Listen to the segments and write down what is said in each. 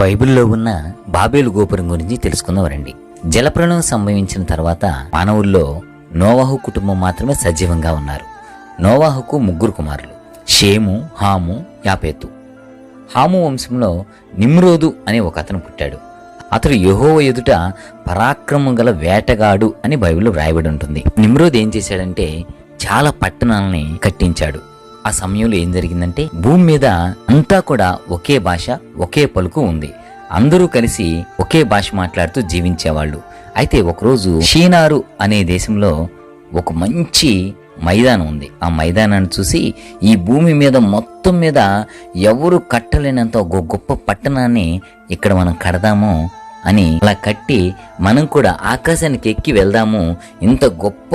బైబిల్లో ఉన్న బాబేలు గోపురం గురించి తెలుసుకుందాం రండి జలప్రలయం సంభవించిన తర్వాత మానవుల్లో నోవాహు కుటుంబం మాత్రమే సజీవంగా ఉన్నారు. నోవాహుకు ముగ్గురు కుమారులు షేము హాము యాపేతు. హాము వంశంలో నిమ్రోదు అనే ఒక అతను పుట్టాడు. అతడు యహోవ ఎదుట పరాక్రమం గల వేటగాడు అని బైబిల్లో వ్రాయబడి ఉంటుంది. నిమ్రోద్ ఏం చేశాడంటే చాలా పట్టణాలని కట్టించాడు. ఆ సమయంలో ఏం జరిగిందంటే భూమి మీద అంతా కూడా ఒకే భాష ఒకే పలుకు ఉంది. అందరూ కలిసి ఒకే భాష మాట్లాడుతూ జీవించేవాళ్ళు. అయితే ఒకరోజు షీనారు అనే దేశంలో ఒక మంచి మైదానం ఉంది. ఆ మైదానాన్ని చూసి ఈ భూమి మీద మొత్తం మీద ఎవరు కట్టలేనంత ఒక గొప్ప పట్టణాన్ని ఇక్కడ మనం కడదాము అని అలా కట్టి మనం కూడా ఆకాశానికి ఎక్కి వెళ్దాము. ఇంత గొప్ప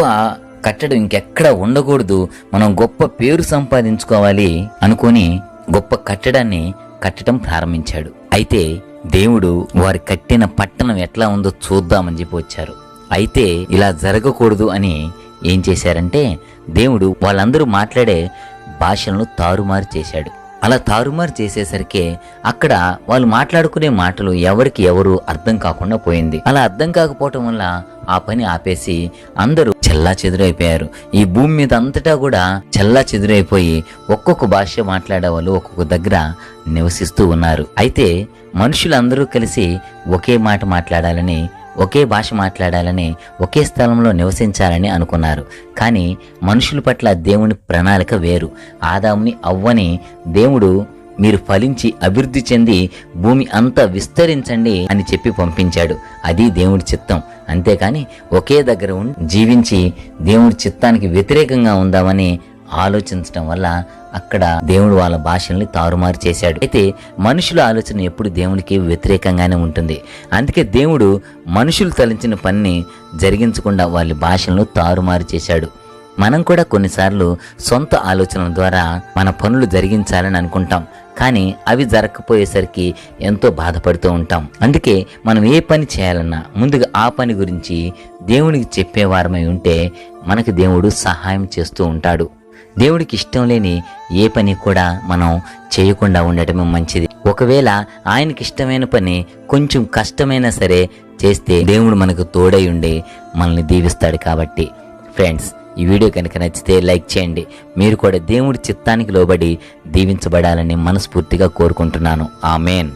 కట్టడం ఇంకెక్కడ ఉండకూడదు. మనం గొప్ప పేరు సంపాదించుకోవాలి అనుకొని గొప్ప కట్టడాన్ని కట్టడం ప్రారంభించాడు. అయితే దేవుడు వారి కట్టిన పట్టణం ఎట్లా ఉందో చూద్దామని చెప్పి వచ్చారు. అయితే ఇలా జరగకూడదు అని ఏం చేశారంటే దేవుడు వాళ్ళందరూ మాట్లాడే భాషలను తారుమారు చేశాడు. అలా తారుమారు చేసేసరికి అక్కడ వాళ్ళు మాట్లాడుకునే మాటలు ఎవరికి ఎవరు అర్థం కాకుండా పోయింది. అలా అర్థం కాకపోవటం వల్ల ఆ పని ఆపేసి అందరూ చెల్లా చెదురైపోయారు. ఈ భూమి మీద అంతటా కూడా చెల్లా చెదురైపోయి ఒక్కొక్క భాష మాట్లాడే వాళ్ళు ఒక్కొక్క దగ్గర నివసిస్తూ ఉన్నారు. అయితే మనుషులందరూ కలిసి ఒకే మాట మాట్లాడాలని ఒకే భాష మాట్లాడాలని ఒకే స్థలంలో నివసించాలని అనుకున్నారు. కానీ మనుషుల పట్ల దేవుని ప్రణాళిక వేరు. ఆదాముని అవ్వని దేవుడు మీరు ఫలించి అభివృద్ధి చెంది భూమి అంతా విస్తరించండి అని చెప్పి పంపించాడు. అది దేవుడి చిత్తం. అంతేకాని ఒకే దగ్గర ఉండి జీవించి దేవుడి చిత్తానికి వ్యతిరేకంగా ఉందామని ఆలోచించడం వల్ల అక్కడ దేవుడు వాళ్ళ భాషల్ని తారుమారు చేశాడు. అయితే మనుషుల ఆలోచన ఎప్పుడు దేవునికి వ్యతిరేకంగానే ఉంటుంది. అందుకే దేవుడు మనుషులు తలించిన పనిని జరిగించకుండా వాళ్ళ భాషలను తారుమారు చేశాడు. మనం కూడా కొన్నిసార్లు సొంత ఆలోచనల ద్వారా మన పనులు జరిగించాలని అనుకుంటాం. కానీ అవి జరగకపోయేసరికి ఎంతో బాధపడుతూ ఉంటాం. అందుకే మనం ఏ పని చేయాలన్నా ముందుగా ఆ పని గురించి దేవునికి చెప్పేవారమై ఉంటే మనకి దేవుడు సహాయం చేస్తూ ఉంటాడు. దేవుడికి ఇష్టం లేని ఏ పని కూడా మనం చేయకుండా ఉండటమే మంచిది. ఒకవేళ ఆయనకి ఇష్టమైన పని కొంచెం కష్టమైనా సరే చేస్తే దేవుడు మనకు తోడై ఉండి మనల్ని దీవిస్తాడు కాబట్టి. ఫ్రెండ్స్ ఈ వీడియో కనుక నచ్చితే లైక్ చేయండి. మీరు కూడా దేవుడి చిత్తానికి లోబడి దీవించబడాలని మనస్ఫూర్తిగా కోరుకుంటున్నాను. ఆమెన్.